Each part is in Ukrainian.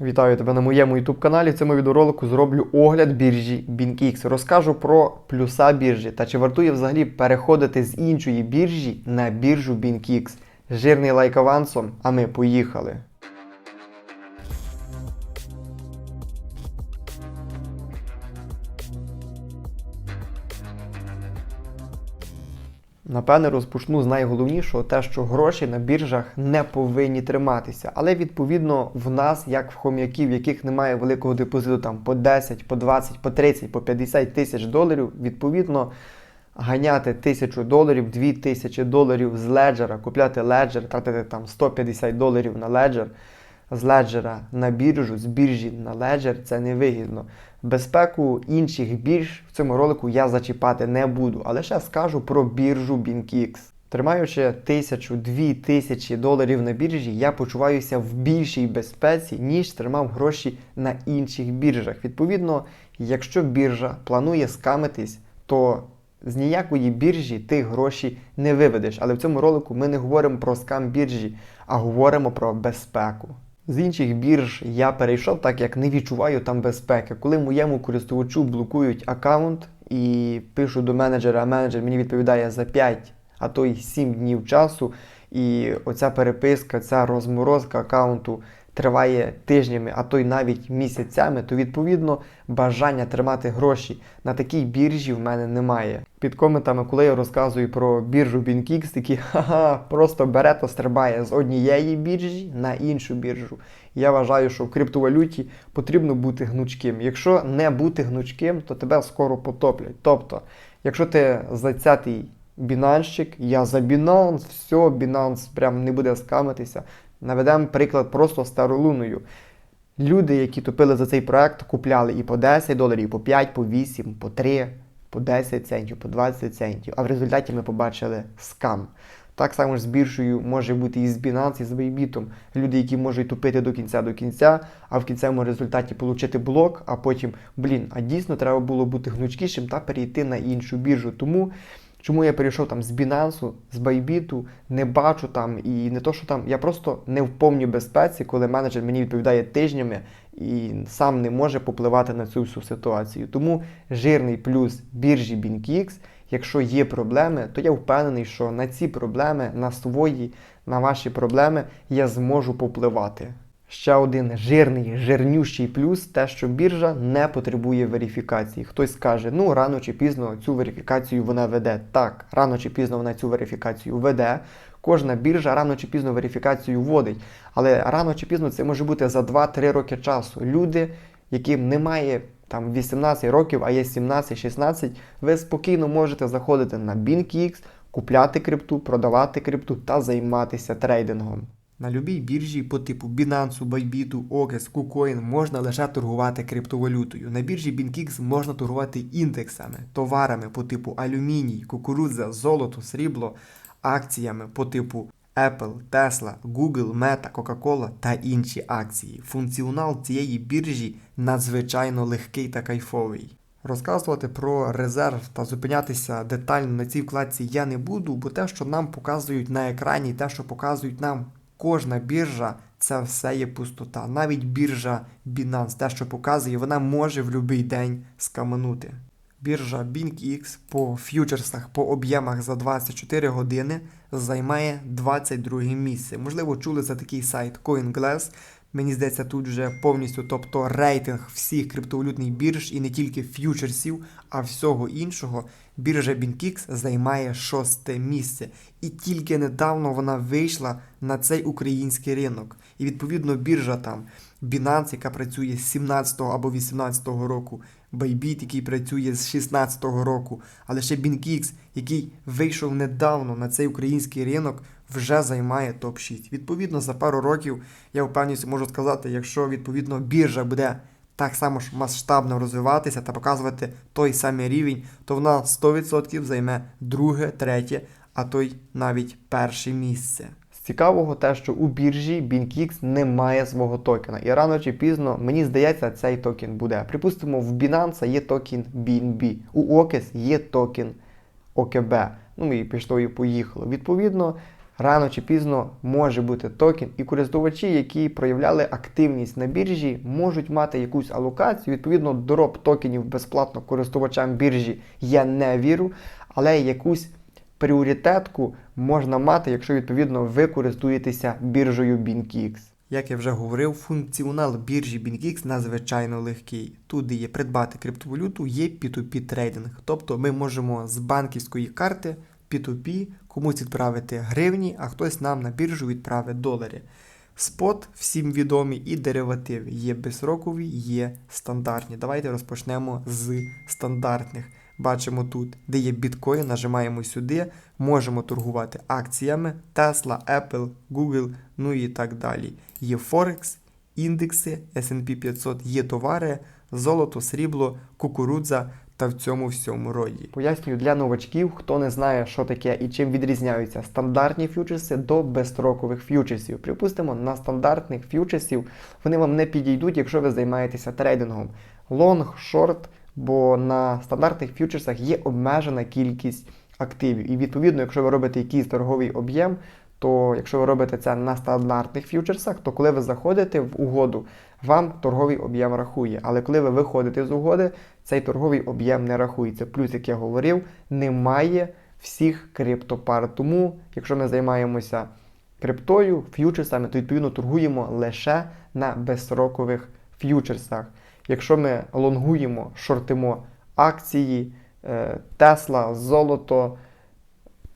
Вітаю тебе на моєму YouTube каналі. В цьому відеоролику зроблю огляд біржі BinkX. Розкажу про плюса біржі та чи вартує взагалі переходити з іншої біржі на біржу BinkX. Жирний лайк авансом, а ми поїхали. Напевне, розпочну з найголовнішого, те, що гроші на біржах не повинні триматися. Але відповідно в нас, як в хом'яків, яких немає великого депозиту, там по 10, по 20, по 30, по 50 тисяч доларів, відповідно. Ганяти тисячу доларів, дві тисячі доларів з леджера, купляти леджер, тратити там 150 доларів на леджер, з леджера на біржу, з біржі на леджер це невигідно. Безпеку інших бірж в цьому ролику я зачіпати не буду, але ще скажу про біржу BinkX. Тримаючи тисячу, дві тисячі доларів на біржі, я почуваюся в більшій безпеці, ніж тримав гроші на інших біржах. Відповідно, якщо біржа планує скамитись, то з ніякої біржі ти гроші не виведеш. Але в цьому ролику ми не говоримо про скам біржі, а говоримо про безпеку. З інших бірж я перейшов, так як не відчуваю там безпеки. Коли моєму користувачу блокують аккаунт і пишу до менеджера, а менеджер мені відповідає за 5, а то й 7 днів часу. І оця переписка, ця розморозка аккаунту триває тижнями, а то й навіть місяцями, то відповідно бажання тримати гроші на такій біржі в мене немає. Під коментами, коли я розказую про біржу BinkX, такі ха-ха, просто бере та стрибає з однієї біржі на іншу біржу. Я вважаю, що в криптовалюті потрібно бути гнучким. Якщо не бути гнучким, то тебе скоро потоплять. Тобто, якщо ти зацятий бінанщик, я за Binance, все, Binance прям не буде скамитися. Наведемо приклад просто старолуною. Люди, які топили за цей проект, купляли і по 10 доларів, і по 5, по 8, по 3, по 10 центів, по 20 центів. А в результаті ми побачили скам. Так само ж з біржею може бути і з Binance, і з Bybit. Люди, які можуть тупити до кінця до кінця, а в кінцевому результаті отримати блок, а потім, блін, а дійсно треба було бути гнучкішим та перейти на іншу біржу. Тому Чому я перейшов там з Binance, з Bybit, не бачу там і не то, що там, я просто не в повній безпеці, коли менеджер мені відповідає тижнями і сам не може попливати на цю всю ситуацію. Тому жирний плюс біржі BinkX, якщо є проблеми, то я впевнений, що на ці проблеми, на свої, на ваші проблеми я зможу попливати. Ще один жирний, жирнющий плюс те, що біржа не потребує верифікації. Хтось скаже, ну рано чи пізно цю верифікацію вона веде. Так, рано чи пізно вона цю верифікацію веде. Кожна біржа рано чи пізно верифікацію вводить. Але рано чи пізно це може бути за 2-3 роки часу. Люди, яким немає там 18 років, а є 17-16, ви спокійно можете заходити на BinkX, купляти крипту, продавати крипту та займатися трейдингом. На любій біржі по типу Binance, Bybit, OKEX, KuCoin можна лише торгувати криптовалютою. На біржі BinkX можна торгувати індексами, товарами по типу алюміній, кукурудза, золото, срібло, акціями по типу Apple, Tesla, Google, Meta, Coca-Cola та інші акції. Функціонал цієї біржі надзвичайно легкий та кайфовий. Розказувати про резерв та зупинятися детально на цій вкладці я не буду, бо те, що нам показують на екрані, те, що показують нам кожна біржа, це все є пустота. Навіть біржа Binance, те, що показує, вона може в будь-який день скаманути. Біржа BinkX по ф'ючерсах по об'ємах за 24 години займає 22 місце. Можливо, чули за такий сайт CoinGlass. Мені здається, тут вже повністю, тобто рейтинг всіх криптовалютних бірж і не тільки ф'ючерсів, а всього іншого. Біржа BinkX займає шосте місце. І тільки недавно вона вийшла на цей український ринок. І відповідно біржа там Binance, яка працює з 17-го або 18-го року, Bybit, який працює з 16 року, але ще BinkX, який вийшов недавно на цей український ринок, вже займає топ-6. Відповідно, за пару років я впевненість можу сказати, якщо відповідно біржа буде так само ж масштабно розвиватися та показувати той самий рівень, то вона 100% займе друге, третє, а то й навіть перше місце. Цікавого те, що у біржі BinkX немає свого токена. І рано чи пізно, мені здається, цей токен буде. Припустимо, в Binance є токен BNB, у OKES є токен ОКБ. Ну і пішло і поїхало. Відповідно, рано чи пізно може бути токен, і користувачі, які проявляли активність на біржі, можуть мати якусь алокацію. Відповідно, дороб токенів безплатно користувачам біржі я не вірю, але якусь пріоритетку можна мати, якщо відповідно ви користуєтеся біржею BinkX. Як я вже говорив, функціонал біржі BinkX надзвичайно легкий. Тут є придбати криптовалюту, є P2P трейдинг. Тобто ми можемо з банківської карти P2P комусь відправити гривні, а хтось нам на біржу відправить долари. Спот всім відомі і деривативи. Є безрокові, є стандартні. Давайте розпочнемо з стандартних. Бачимо тут, де є біткоін, нажимаємо сюди, можемо торгувати акціями Tesla, Apple, Google, ну і так далі. Є Форекс, індекси, SP 500, є товари, золото, срібло, кукурудза та в цьому всьому роді. Пояснюю для новачків, хто не знає, що таке і чим відрізняються стандартні ф'ючерси до безстрокових ф'ючерсів. Припустимо, на стандартних ф'ючерсів вони вам не підійдуть, якщо ви займаєтеся трейдингом. Лонг, шорт, бо на стандартних ф'ючерсах є обмежена кількість активів. І відповідно, якщо ви робите якийсь торговий об'єм, то якщо ви робите це на стандартних ф'ючерсах, то коли ви заходите в угоду, вам торговий об'єм рахує. Але коли ви виходите з угоди, цей торговий об'єм не рахується. Плюс, як я говорив, немає всіх криптопар. Тому, якщо ми займаємося криптою, ф'ючерсами, то відповідно торгуємо лише на безстрокових ф'ючерсах. Якщо ми лонгуємо, шортимо акції, е, Тесла, золото,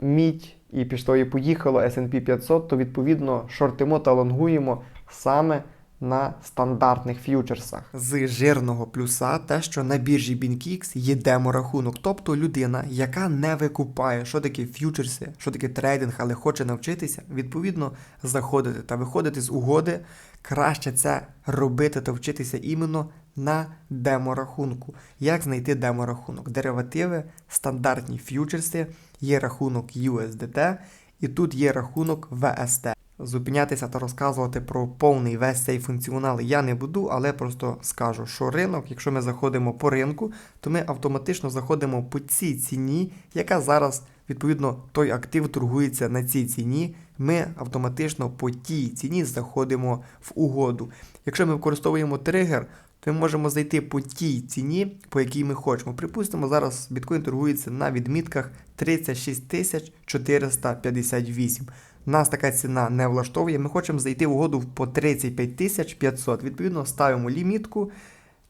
мідь і пішло і поїхало S&P 500, то відповідно шортимо та лонгуємо саме на стандартних ф'ючерсах. З жирного плюса те, що на біржі BinkX є демо-рахунок, тобто людина, яка не викупає, що таке ф'ючерси, що таке трейдинг, але хоче навчитися, відповідно заходити та виходити з угоди. Краще це робити та вчитися іменно на демо-рахунку. Як знайти демо-рахунок? Деривативи, стандартні ф'ючерси, є рахунок USDT і тут є рахунок VST. Зупинятися та розказувати про повний весь цей функціонал я не буду, але просто скажу, що ринок, якщо ми заходимо по ринку, то ми автоматично заходимо по цій ціні, яка зараз, відповідно, той актив торгується на цій ціні. Ми автоматично по тій ціні заходимо в угоду. Якщо ми використовуємо тригер, то ми можемо зайти по тій ціні, по якій ми хочемо. Припустимо, зараз біткоін торгується на відмітках 36 458. Нас така ціна не влаштовує. Ми хочемо зайти в угоду по 35 500. Відповідно, ставимо лімітку,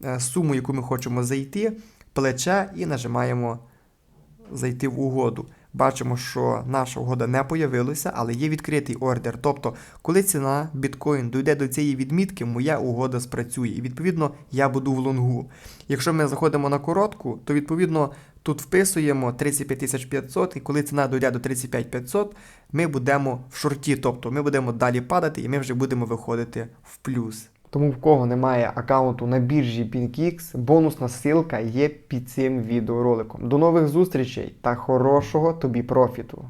е, суму, яку ми хочемо зайти, плече і нажимаємо зайти в угоду. Бачимо, що наша угода не появилася, але є відкритий ордер. Тобто, коли ціна біткоін дійде до цієї відмітки, моя угода спрацює. І відповідно я буду в лонгу. Якщо ми заходимо на коротку, то відповідно тут вписуємо 35 500, і коли ціна дійде до 35 500, ми будемо в шорті, тобто ми будемо далі падати, і ми вже будемо виходити в плюс. Тому в кого немає аккаунту на біржі PinkX, бонусна ссылка є під цим відеороликом. До нових зустрічей та хорошого тобі профіту!